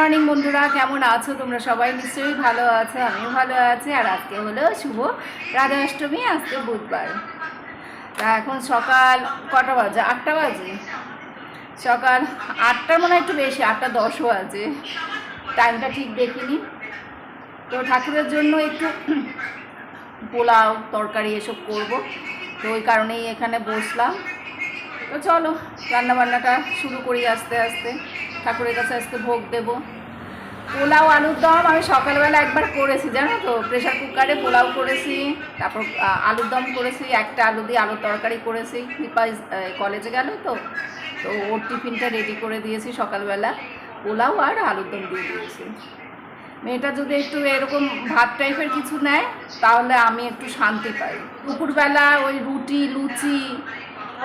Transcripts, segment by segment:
Morning বন্ধুরা। কেমন আছো তোমরা সবাই? নিশ্চয়ই ভালো আছো, আমিও ভালো আছি। আর আজকে হলো শুভ রাধা অষ্টমী আজকে বুধবার। তা এখন সকাল কটা বাজে? আটটা বাজে। সকাল আটটার মনে একটু বেশি, আটটা দশ বাজে। টাইমটা ঠিক দেখিনি। তো ঠাকুরের জন্য একটু পোলাও, তরকারি এসব করব। তো ওই কারণেই এখানে বসলাম। তো চলো, রান্নাবান্নাটা শুরু করি আস্তে আস্তে। ঠাকুরের কাছে আজকে ভোগ দেব। পোলাও আলুর দম আমি সকালবেলা একবার করেছি, জানো তো? প্রেশার কুকারে পোলাও করেছি, তারপর আলুর দম করেছি, একটা আলু দিয়ে আলুর তরকারি করেছি। কৃপা কলেজে গেল তো? তো ওর টিফিনটা রেডি করে দিয়েছি সকালবেলা। পোলাও আর আলুর দম দিয়ে দিয়েছি। মেয়েটা যদি একটু এরকম ভাত টাইপের কিছু নেয়, তাহলে আমি একটু শান্তি পাই। দুপুরবেলা ওই রুটি, লুচি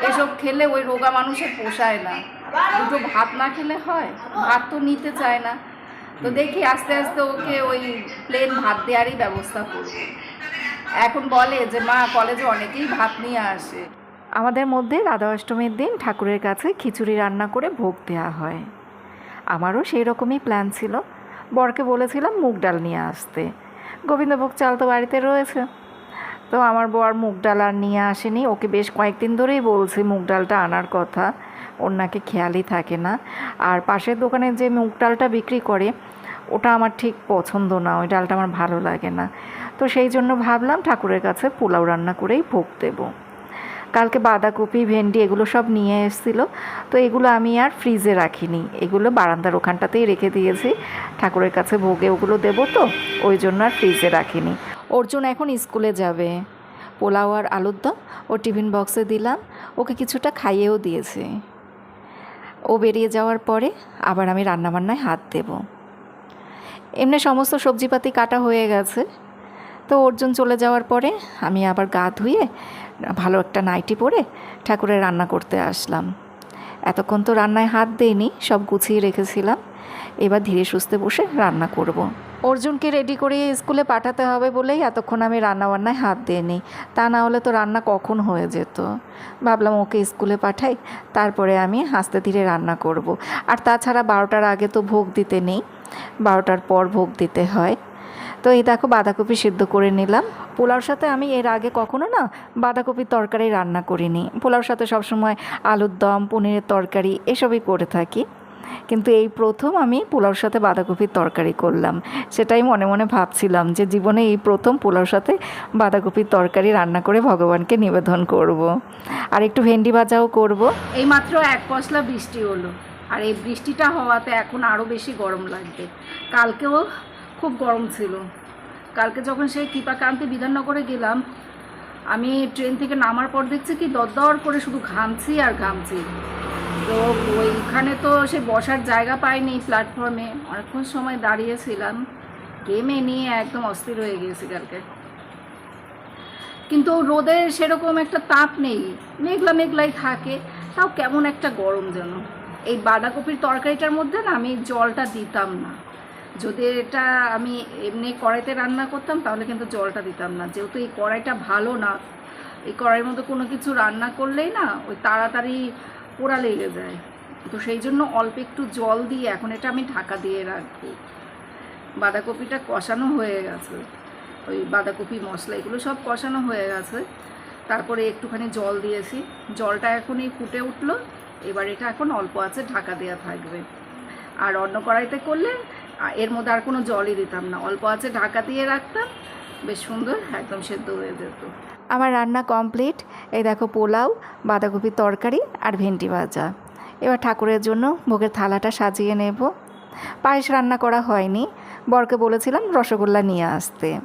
এসব খেলে ওই রোগা মানুষের পোষায় না। দুটো ভাত না খেলে হয়, ভাত তো নিতে চায় না। তো দেখি আস্তে আস্তে ওকে ওই প্লেন ভাত দেওয়ারই ব্যবস্থা করব। এখন বলে যে, মা, কলেজে অনেকেই ভাত নিয়ে আসে। আমাদের মধ্যে রাধা অষ্টমীর দিন ঠাকুরের কাছে খিচুড়ি রান্না করে ভোগ দেওয়া হয়। আমারও সেই রকমই প্ল্যান ছিল। বরকে বলেছিলাম মুগ ডাল নিয়ে আসতে। গোবিন্দভোগ চাল তো বাড়িতে রয়েছে। তো আমার বর মুগ ডাল আর নিয়ে আসেনি। ওকে বেশ কয়েকদিন ধরেই বলছি মুগ ডালটা আনার কথা। ওর নাকি খেয়ালই থাকে না। আর পাশের দোকানে যে মুগ ডালটা বিক্রি করে, ওটা আমার ঠিক পছন্দ না। ওই ডালটা আমার ভালো লাগে না। তো সেই জন্য ভাবলাম ঠাকুরের কাছে পোলাও রান্না করেই ভোগ দেবো। কালকে বাঁধাকপি, ভেন্ডি এগুলো সব নিয়ে এসেছিল। তো এগুলো আমি আর ফ্রিজে রাখিনি। এগুলো বারান্দার ওখানটাতেই রেখে দিয়েছি। ঠাকুরের কাছে ভোগে ওগুলো দেবো তো। ওই জন্য আর ফ্রিজে রাখিনি। অর্জুন এখন স্কুলে যাবে। পোলাও আর আলুর দম ও টিফিন বক্সে দিলাম। ওকে কিছুটা খাইয়েও দিয়েছে। ও বেরিয়ে যাওয়ার পরে আবার আমি রান্নাবান্নায় হাত দেব। এমনি সমস্ত সবজিপাতি কাটা হয়ে গেছে। তো অর্জুন চলে যাওয়ার পরে আমি আবার গা ধুয়ে ভালো একটা নাইটি পরে ঠাকুরের রান্না করতে আসলাম। এতক্ষণ তো রান্নায় হাত দেইনি, সব গুছিয়ে রেখেছিলাম। এবার ধীরে সুস্থে বসে রান্না করব। অর্জুনকে রেডি করিয়ে স্কুলে পাঠাতে হবে বলেই এতক্ষণ আমি রান্নাবান্নায় হাত দিইনি। তা না হলে তো রান্না কখন হয়ে যেত? ভাবলাম ওকে স্কুলে পাঠাই, তারপরে আমি হাসতে ধীরে রান্না করব। আর তাছাড়া বারোটার আগে তো ভোগ দিতে নেই, বারোটার পর ভোগ দিতে হয়। তো এই দেখো বাঁধাকপি সিদ্ধ করে নিলাম। পোলাওর সাথে আমি এর আগে কখনো না বাঁধাকপির তরকারি রান্না করিনি। পোলাওর সাথে সবসময় আলুর দম, পনিরের তরকারি এসবই করে থাকি। কিন্তু এই প্রথম আমি পোলাওর সাথে বাঁধাকপির তরকারি করলাম। সেটাই মনে মনে ভাবছিলাম যে জীবনে এই প্রথম পোলাওর সাথে বাঁধাকপির তরকারি রান্না করে ভগবানকে নিবেদন করব। আর একটু ভেন্ডি ভাজাও করব। এই মাত্র এক পশলা বৃষ্টি হলো। আর এই বৃষ্টিটা হওয়াতে এখন আরও বেশি গরম লাগবে। কালকেও খুব গরম ছিল। কালকে যখন সেই কৃপাকান্তি বিধাননগরে গেলাম, আমি ট্রেন থেকে নামার পর দেখছি কি দরদর করে শুধু ঘামছি আর ঘামছি। তো ওইখানে তো সে বসার জায়গা পাইনি প্ল্যাটফর্মে অনেকক্ষণ সময় দাঁড়িয়েছিলাম। গেমে নিয়ে একদম অস্থির হয়ে গিয়েছি কালকে। কিন্তু রোদে সেরকম একটা তাপ নেই। মেঘলা মেঘলাই থাকে। তাও কেমন একটা গরম যেন। এই বাঁধাকপির তরকারিটার মধ্যে না আমি জলটা দিতাম না। যদি এটা আমি এমনি কড়াইতে রান্না করতাম, তাহলে কিন্তু জলটা দিতাম না। যেহেতু এই কড়াইটা ভালো না, এই কড়াইয়ের মধ্যে কোনো কিছু রান্না করলেই না, ওই তাড়াতাড়ি পোড়া লেগে যায়। তো সেই জন্য অল্প একটু জল দিয়ে, এখন এটা আমি ঢাকা দিয়ে রাখব বাঁধাকপিটা কষানো হয়ে গেছে। ওই বাঁধাকপি, মশলা এগুলো সব কষানো হয়ে গেছে। তারপরে একটুখানি জল দিয়েছি। জলটা এখনই ফুটে উঠল। এবার এটা এখন অল্প আছে ঢাকা দেওয়া থাকবে। আর অন্য কড়াইতে করলে এর মধ্যে আর কোনো জলই দিতাম না। অল্প আছে ঢাকা দিয়ে রাখতাম। বেশ সুন্দর, একদম সেদ্ধ হয়ে যেত। আমার রান্না কমপ্লিট। এই দেখো পোলাও, বাঁধাকপির তরকারি আর ভেন্ডি ভাজা। এবার ঠাকুরের জন্য ভোগের থালাটা সাজিয়ে নেব। পায়েস রান্না করা হয়নি। বরকে বলেছিলাম রসগোল্লা নিয়ে আসতে।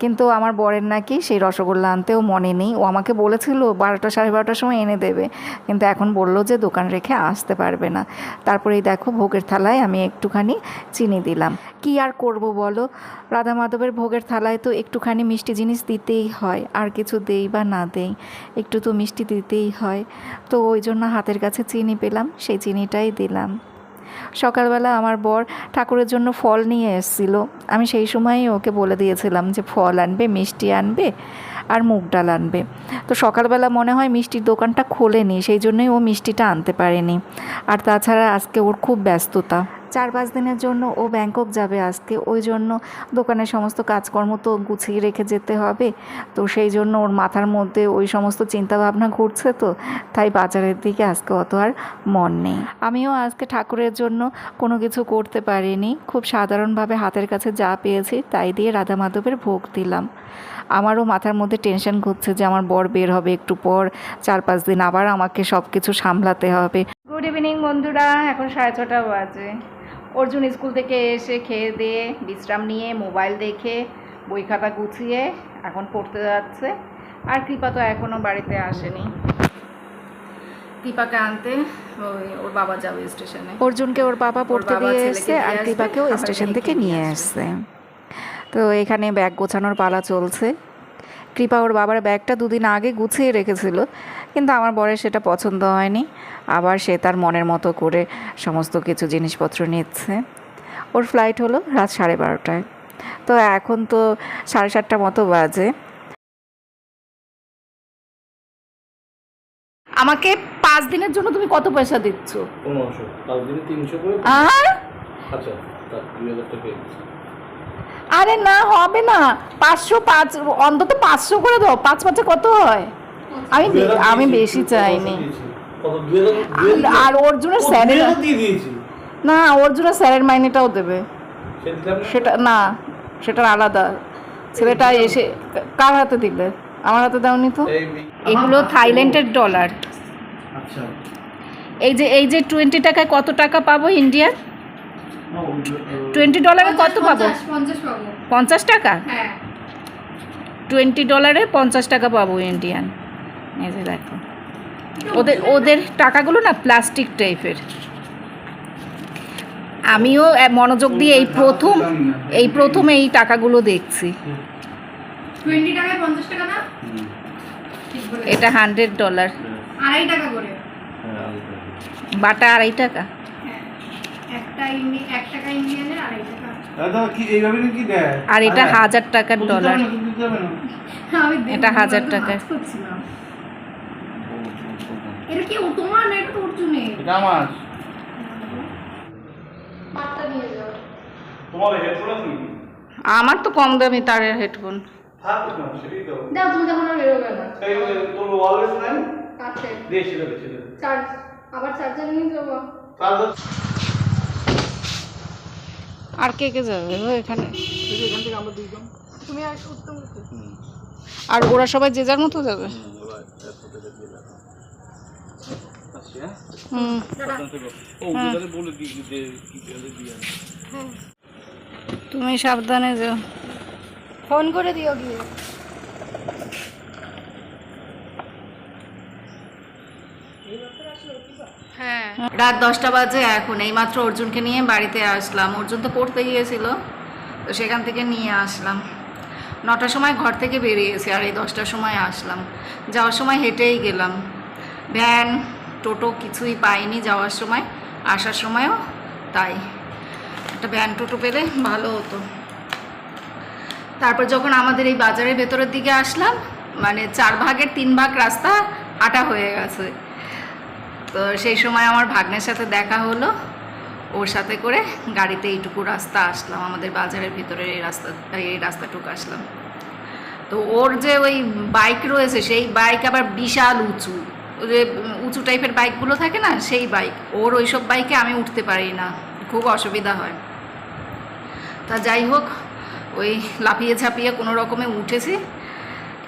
কিন্তু আমার বরের নাকি সেই রসগোল্লা আনতেও মনে নেই। ও আমাকে বলেছিল, বারোটা সাড়ে বারোটার সময় এনে দেবে। কিন্তু এখন বলল যে দোকান রেখে আসতে পারবে না। তারপরেই দেখো ভোগের থালায় আমি একটুখানি চিনি দিলাম। কি আর করব বলো? রাধা মাধবের ভোগের থালায় তো একটুখানি মিষ্টি জিনিস দিতেই হয়, আর কিছু দেই বা না দেই, একটু তো মিষ্টি দিতেই হয়। তো ওই জন্য হাতের কাছে চিনি পেলাম, সেই চিনিটাই দিলাম। সকালবেলা আমার বর ঠাকুরের জন্য ফল নিয়ে এসেছিল। আমি সেই সময়ই ওকে বলে দিয়েছিলাম যে ফল আনবে, মিষ্টি আনবে আর মুগ ডাল আনবে। তো সকালবেলা মনে হয় মিষ্টির দোকানটা খোলেনি, সেই জন্যই ও মিষ্টিটা আনতে পারেনি। আর তাছাড়া আজকে ওর খুব ব্যস্ততা। চার পাঁচ দিনের জন্য ও ব্যাংকক যাবে আজকে। ওই জন্য দোকানের সমস্ত কাজকর্ম তো গুছিয়ে রেখে যেতে হবে। তো সেই জন্য ওর মাথার মধ্যে ওই সমস্ত চিন্তাভাবনা ঘুরছে তো, তাই বাজারের দিকে আজকে অত আর মন নেই। আমিও আজকে ঠাকুরের জন্য কোনো কিছু করতে পারিনি। খুব সাধারণভাবে হাতের কাছে যা পেয়েছি তাই দিয়ে রাধা মাধবের ভোগ দিলাম। আমারও মাথার মধ্যে টেনশন ঘুরছে যে আমার বর বের হবে একটু পর। চার পাঁচ দিন আবার আমাকে সব কিছু সামলাতে হবে। গুড ইভিনিং বন্ধুরা। এখন সাড়ে ছটা বাজে। অর্জুন স্কুল থেকে এসে খেয়ে দিয়ে বিশ্রাম নিয়ে মোবাইল দেখে বই খাতা গুছিয়ে এখন পড়তে যাচ্ছে। আর কৃপা তো এখনও বাড়িতে আসেনি। কৃপাকে আনতে ওর বাবা যাবে স্টেশনে। অর্জুনকে ওর বাবা পড়তে দিয়ে এসছে আর কৃপাকেও স্টেশন থেকে নিয়ে নিয়ে আসছে। তো এখানে ব্যাগ গোছানোর পালা চলছে। কৃপা ওর বাবার ব্যাগটা দুদিন আগে গুছিয়ে রেখেছিল। কিন্তু আমার বরের সেটা পছন্দ হয়নি। আবার সে তার মনের মতো করে সমস্ত কিছু জিনিসপত্র নিচ্ছে। ওর ফ্লাইট হলো রাত সাড়ে বারোটায়। তো এখন তো সাড়ে সাতটা মতো বাজে। আমাকে পাঁচ দিনের জন্য তুমি কত পয়সা দিচ্ছ? পনেরোশো। পাঁচ দিনে তিনশো করে আচ্ছা আরে না হবে না। পাঁচশো পাঁচ অন্তত পাঁচশো করে দাও। পাঁচ পাঁচে কত হয়? আমি আমি বেশি চাইনি। আর অর্জুনের ও, স্যারের না অর্জুনের স্যারের মাইনেটাও দেবে? সেটা না সেটা আলাদা। ছেলেটা এসে কার হাতে দিবে আমার হাতে দাওনি তো? এগুলো থাইল্যান্ডের ডলার। আচ্ছা। এই যে এই যে টোয়েন্টি টাকায় কত টাকা পাবো ইন্ডিয়ার? টোয়েন্টি ডলারে কত পাবো। পঞ্চাশ টাকা? হ্যাঁ। টোয়েন্টি ডলারে পঞ্চাশ টাকা পাবো ইন্ডিয়ান। এই যে দেখো। ওদের ওদের টাকাগুলো না প্লাস্টিক টাইপের আমিও মনোযোগ দিয়ে এই প্রথম এই প্রথম এই টাকাগুলো দেখছি। এটা হান্ড্রেড ডলার আড়াই টাকা করে। বাটা আড়াই টাকা? হ্যাঁ। আর এটা। হাজার টাকার ডলার এটা হাজার আমি তো টাকা। মাছ করছিলাম। এটা কি তোমার না এটা তো অর্জুনের? এটা আমার। তোমার হেডফোন আছে আমার তো কম দামি তারের হেডফোন থাক না, সেটাই দাও। দাও তুমি যখন আর বেরোবে না। এই, তোর ওয়ালেট নাই? কাছে দে, সেটা সেটা চার্জ আবার চার্জার নিয়ে যাব। চার্জার? আর কে কে যাবে? ও এখানে। এখান থেকে আমরা দুইজন। তুমি আর উত্তম। আর ওরা সবাই যে যার মতো যাবে। তুমি সাবধানে যাও। ফোন করে দিও গিয়ে। হ্যাঁ। রাত দশটা বাজে এখন এইমাত্র অর্জুনকে নিয়ে বাড়িতে আসলাম। অর্জুন তো পড়তে গিয়েছিল তো সেখান থেকে নিয়ে আসলাম। নটার সময় ঘর থেকে বেরিয়েছি আর এই দশটার সময় আসলাম। যাওয়ার সময় হেঁটেই গেলাম। ভ্যান টোটো কিছুই পাইনি যাওয়ার সময়, আসার সময়ও তাই। একটা ভ্যান টোটো পেলে ভালো হতো। তারপর যখন আমাদের এই বাজারের ভেতরের দিকে আসলাম মানে চার ভাগের তিন ভাগ রাস্তা হাঁটা হয়ে গেছে। তো সেই সময় আমার ভাগ্নের সাথে দেখা হলো, ওর সাথে করে গাড়িতে এইটুকু রাস্তা আসলাম, আমাদের বাজারের ভিতরে এই রাস্তা, এই রাস্তাটুকু আসলাম। তো ওর যে ওই বাইক রয়েছে, সেই বাইক আবার বিশাল উঁচু। যে উঁচু টাইপের বাইকগুলো থাকে না, সেই বাইক। ওর ওইসব বাইকে আমি উঠতে পারি না। খুব অসুবিধা হয়। তা যাই হোক, ওই লাফিয়ে ঝাঁপিয়ে কোনো রকমে উঠেছি।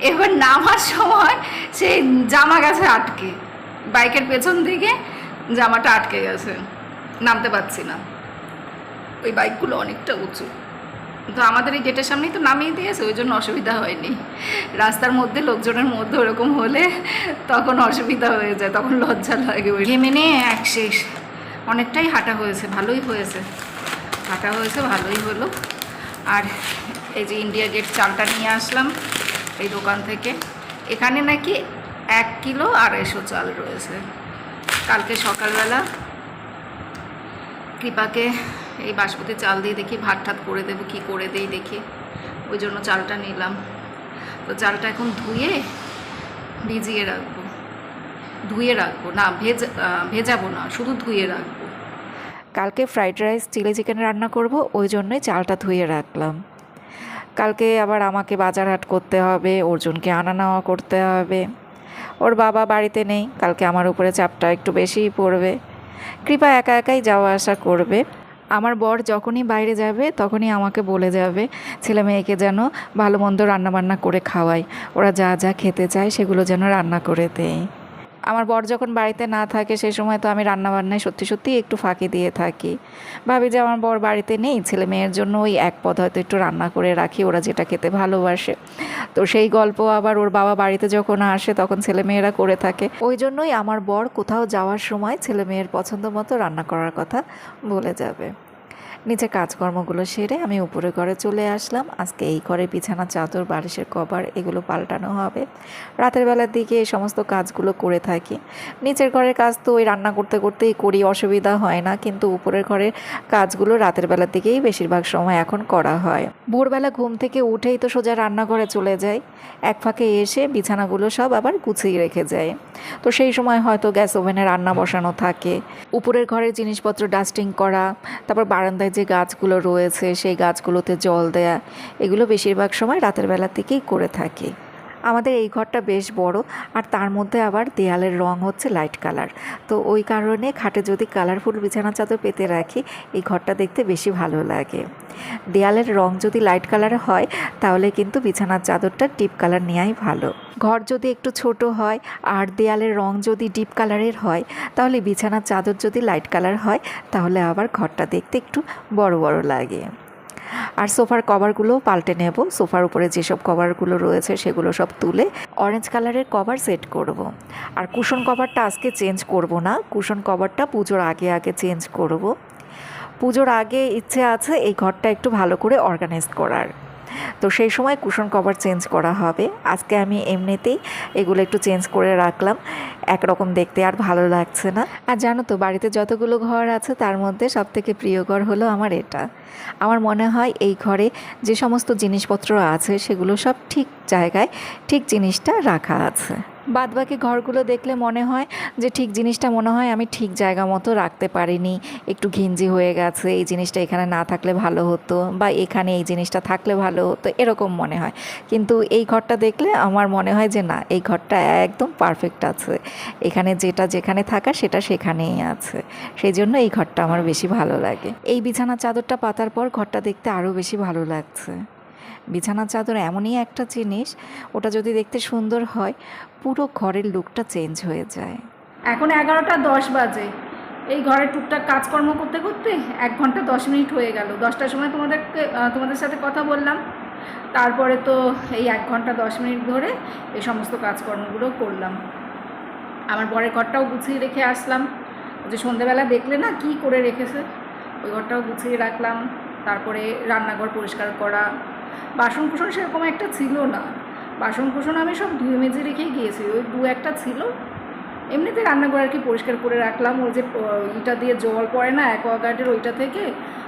এবার নামার সময় সেই জামা গেছে আটকে। বাইকের পেছন দিকে জামাটা আটকে গেছে। নামতে পারছি না। ওই বাইকগুলো অনেকটা উঁচু। তো আমাদের এই গেটের সামনেই তো নামিয়ে দিয়েছে ওই জন্য অসুবিধা হয়নি। রাস্তার মধ্যে লোকজনের মধ্যে ওরকম হলে তখন অসুবিধা হয়ে যায় তখন লজ্জা লাগে ওই ঘেমে নিয়ে এক শেষ। অনেকটাই হাঁটা হয়েছে ভালোই হয়েছে। হাঁটা হয়েছে ভালোই হলো। আর এই যে ইন্ডিয়া গেট চালটা নিয়ে আসলাম এই দোকান থেকে। এখানে নাকি এক কিলো আড়াইশো চাল রয়েছে। কালকে সকালবেলা কৃপাকে এই বাসমতি চাল দিয়ে দেখি ভাত ঠাত করে দেবো, কি করে দেই দেখি। ওই জন্য চালটা নিলাম। তো চালটা এখন ধুয়ে ভিজিয়ে রাখব। ধুয়ে রাখব, না, ভেজ ভেজাবো না, শুধু ধুয়ে রাখব। কালকে ফ্রাইড রাইস চিলি চিকেন রান্না করব, ওই জন্যই চালটা ধুয়ে রাখলাম। কালকে আবার আমাকে বাজার হাট করতে হবে, অর্জুনকে আনা নেওয়া করতে হবে। ওর বাবা বাড়িতে নেই, কালকে আমার উপরে চাপটা একটু বেশিই পড়বে। কৃপা একা একাই যাওয়া আসা করবে। আমার বর যখনই বাইরে যাবে, তখনই আমাকে বলে যাবে, ছেলে মেয়েকে যেন ভালো মন্দ রান্নাবান্না করে খাওয়াই ওরা যা যা খেতে চায় সেগুলো যেন রান্না করে দেয়। আমার বর যখন বাড়িতে না থাকে সেই সময় তো আমি রান্নাবান্নায় সত্যি সত্যি একটু ফাঁকি দিয়ে থাকি। ভাবি যে আমার বর বাড়িতে নেই, ছেলে মেয়ের জন্য ওই এক পদ হয়তো একটু রান্না করে রাখি, ওরা যেটা খেতে ভালোবাসে। তো সেই গল্প আবার ওর বাবা বাড়িতে যখন আসে, তখন ছেলেমেয়েরা করে থাকে। ওই জন্যই আমার বর কোথাও যাওয়ার সময় ছেলে মেয়ের পছন্দ মতো রান্না করার কথা বলে যাবে। নিচে কাজকর্মগুলো সেরে আমি উপরে ঘরে চলে আসলাম। আজকে এই ঘরে বিছানা, চাদর, বালিশের কভার এগুলো পাল্টানো হবে। রাতের বেলার দিকে এই সমস্ত কাজগুলো করে থাকি। নিচের ঘরের কাজ তো ওই রান্না করতে করতেই করি, অসুবিধা হয় না। কিন্তু উপরের ঘরের কাজগুলো রাতের বেলার দিকেই বেশিরভাগ সময় এখন করা হয়। ভোরবেলা ঘুম থেকে উঠেই তো সোজা রান্নাঘরে চলে যাই। এক ফাঁকে এসে বিছানাগুলো সব আবার গুছিয়ে রেখে যায় তো সেই সময় হয়তো গ্যাস ওভেনে রান্না বসানো থাকে। উপরের ঘরের জিনিসপত্র ডাস্টিং করা, তারপর বারান্দায় যে গাছগুলো রয়েছে, সেই গাছগুলোতে জল দেয়া, এগুলো বেশিরভাগ সময় রাতের বেলার দিকেই করে থাকি। আমাদের এই ঘরটা বেশ বড় আর তার মধ্যে আবার দেয়ালের রং হচ্ছে লাইট কালার তো ওই কারণে খাটে যদি কালারফুল বিছানা চাদর পেতে রাখি, এই ঘরটা দেখতে বেশি ভালো লাগে। দেয়ালের রং যদি লাইট কালার হয়, তাহলে কিন্তু বিছানার চাদরটা ডিপ কালার নেওয়াই ভালো। ঘর যদি একটু ছোট হয় আর দেয়ালের রং যদি ডিপ কালারের হয়, তাহলে বিছানার চাদর যদি লাইট কালার হয়, তাহলে আবার ঘরটা দেখতে একটু বড় বড় লাগে। আর সোফার কভারগুলো পাল্টে নেব সোফার উপরে যেসব কভারগুলো রয়েছে সেগুলো সব তুলে অরেঞ্জ কালারের কভার সেট করব। আর কুশন কভারটা আজকে চেঞ্জ করব না কুশন কভারটা পুজোর আগে আগে চেঞ্জ করব। পুজোর আগে ইচ্ছে আছে এই ঘরটা একটু ভালো করে অর্গানাইজ করার তো সেই সময় কুশন কভার চেঞ্জ করা হবে। আজকে আমি এমনিতেই এগুলো একটু চেঞ্জ করে রাখলাম। একরকম দেখতে আর ভালো লাগছে না। আর জানো তো, বাড়িতে যতগুলো ঘর আছে, তার মধ্যে সব থেকে প্রিয় ঘর হলো আমার এটা। আমার মনে হয় এই ঘরে যে সমস্ত জিনিসপত্র আছে, সেগুলো সব ঠিক জায়গায় ঠিক জিনিসটা রাখা আছে। বাদবাকি ঘরগুলো দেখলে মনে হয় যে ঠিক জিনিসটা মনে হয় আমি ঠিক জায়গা মতো রাখতে পারিনি। একটু ঘিঞ্জি হয়ে গেছে, এই জিনিসটা এখানে না থাকলে ভালো হতো বা এখানে এই জিনিসটা থাকলে ভালো হতো, এরকম মনে হয়। কিন্তু এই ঘরটা দেখলে আমার মনে হয় যে না, এই ঘরটা একদম পারফেক্ট আছে। এখানে যেটা যেখানে থাকা সেটা সেখানেই আছে। সেই জন্য এই ঘরটা আমার বেশি ভালো লাগে। এই বিছানার চাদরটা পাতার পর ঘরটা দেখতে আরও বেশি ভালো লাগছে। বিছানার চাদর এমনই একটা জিনিস, ওটা যদি দেখতে সুন্দর হয়, পুরো ঘরের লুকটা চেঞ্জ হয়ে যায়। এখন এগারোটা দশ বাজে। এই ঘরে টুকটাক কাজকর্ম করতে করতে এক ঘণ্টা দশ মিনিট হয়ে গেল। দশটার সময় তোমাদেরকে তোমাদের সাথে কথা বললাম। তারপরে তো এই এক ঘণ্টা দশ মিনিট ধরে এই সমস্ত কাজকর্মগুলো করলাম। আমার বরের ঘরটাও গুছিয়ে রেখে আসলাম। যে সন্ধেবেলা দেখলে না কি করে রেখেছে, ওই ঘরটাও গুছিয়ে রাখলাম। তারপরে রান্নাঘর পরিষ্কার করা বাসন কুসন সেরকম একটা ছিল না। বাসন কুসন আমি সব ধুয়ে মেজে রেখেই গিয়েছি। ওই দু একটা ছিল। এমনিতে রান্নাঘর আর কি পরিষ্কার করে রাখলাম। ওই যে ইটা দিয়ে জল পড়ে না, অ্যাকোয়াগার্ডের ওইটা থেকে।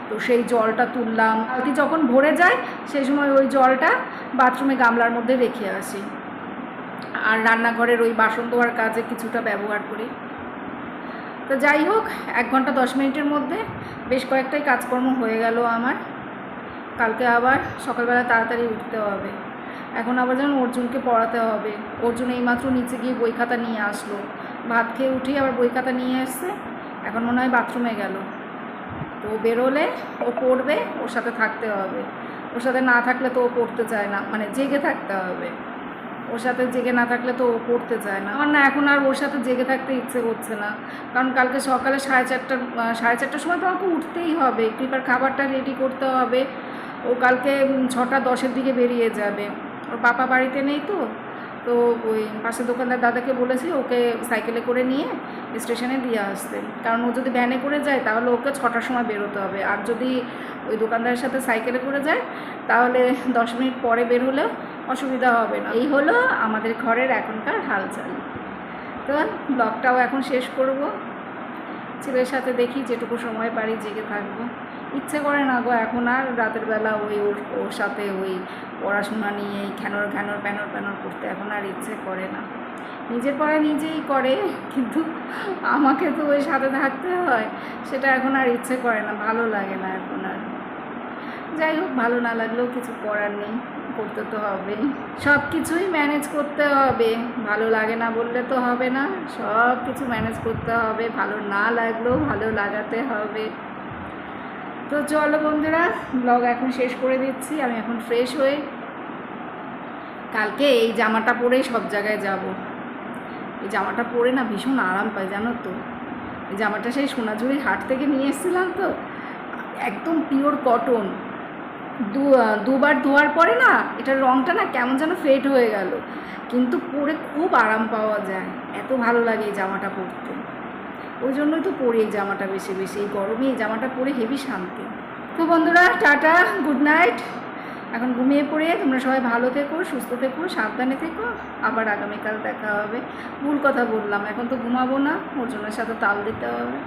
তো সেই জলটা তুললাম। বালতি যখন ভরে যায়, সেই সময় ওই জলটা বাথরুমে গামলার মধ্যে রেখে আসি। আর রান্নাঘরের ওই বাসন ধোয়ার কাজে কিছুটা ব্যবহার করি। তো যাই হোক, এক ঘণ্টা দশ মিনিটের মধ্যে বেশ কয়েকটাই কাজকর্ম হয়ে গেল আমার। কালকে আবার সকালবেলা তাড়াতাড়ি উঠতে হবে। এখন আবার যেন অর্জুনকে পড়াতে হবে। অর্জুন এইমাত্র নিচে গিয়ে বই খাতা নিয়ে আসলো। ভাত খেয়ে উঠেই আবার বই খাতা নিয়ে এসছে। এখন মনে হয় বাথরুমে গেল। তো বেরোলে, ও পড়বে, ওর সাথে থাকতে হবে। ওর সাথে না থাকলে তো ও পড়তে চায় না। মানে জেগে থাকতে হবে। ওর সাথে জেগে না থাকলে তো ও পড়তে চায় না। আমার না এখন আর ওর সাথে জেগে থাকতে ইচ্ছে করছে না। কারণ কালকে সকালে সাড়ে চারটার সাড়ে চারটার সময় তো আমাকে উঠতেই হবে। কৃপার খাবারটা রেডি করতে হবে। ও কালকে ছটা দশের দিকে বেরিয়ে যাবে। ওর পাপা বাড়িতে নেই তো তো ওই পাশের দোকানদার দাদাকে বলেছি ওকে সাইকেলে করে নিয়ে স্টেশনে দিয়ে আসতে। কারণ ও যদি ভ্যানে করে যায় তাহলে ওকে ছটার সময় বেরোতে হবে। আর যদি ওই দোকানদারের সাথে সাইকেলে করে যায় তাহলে দশ মিনিট পরে বের হলেও অসুবিধা হবে না। এই হলো আমাদের ঘরের এখনকার হালচাল। তো ব্লগটাও এখন শেষ করব। ছেলের সাথে দেখি যেটুকু সময় পারি জেগে থাকব। ইচ্ছে করে না গো, এখন আর রাতের বেলা ওই ওর ওর সাথে ওই পড়াশোনা নিয়ে এই ঘ্যানর ঘ্যানর প্যানর প্যানর করতে এখন আর ইচ্ছে করে না। নিজের পড়া নিজেই করে, কিন্তু আমাকে তো ওই সাথে থাকতে হয়, সেটা এখন আর ইচ্ছে করে না, ভালো লাগে না এখন আর। যাই হোক, ভালো না লাগলেও কিছু করার নেই, করতে তো হবে। সব কিছুই ম্যানেজ করতে হবে, ভালো লাগে না বললে তো হবে না সব কিছু ম্যানেজ করতে হবে, ভালো না লাগলেও ভালো লাগাতে হবে। তো চলো বন্ধুরা ব্লগ এখন শেষ করে দিচ্ছি। আমি এখন ফ্রেশ হয়ে কালকে এই জামাটা পরেই সব জায়গায় যাব। এই জামাটা পরে না ভীষণ আরাম পাই, জানো তো? এই জামাটা সেই সোনাঝুরির হাট থেকে নিয়ে এসেছিলাম তো? একদম পিওর কটন দু, দুবার ধোয়ার পরে না এটার রঙটা না কেমন যেন ফেড হয়ে গেল। কিন্তু পরে খুব আরাম পাওয়া যায়। এত ভালো লাগে এই জামাটা পরতে। ওই জন্যই তো পরে এই জামাটা বেশি বেশি, এই গরমে এই জামাটা পরে হেভি শান্তি। তো বন্ধুরা, টাটা, গুড নাইট। এখন ঘুমিয়ে পড়ে, তোমরা সবাই ভালো থেকো, সুস্থ থেকো, সাবধানে থেকো। আবার আগামীকাল দেখা হবে। ভুল কথা বললাম, এখন তো ঘুমাবো না, ওর জন্য সাথে তাল দিতে হবে।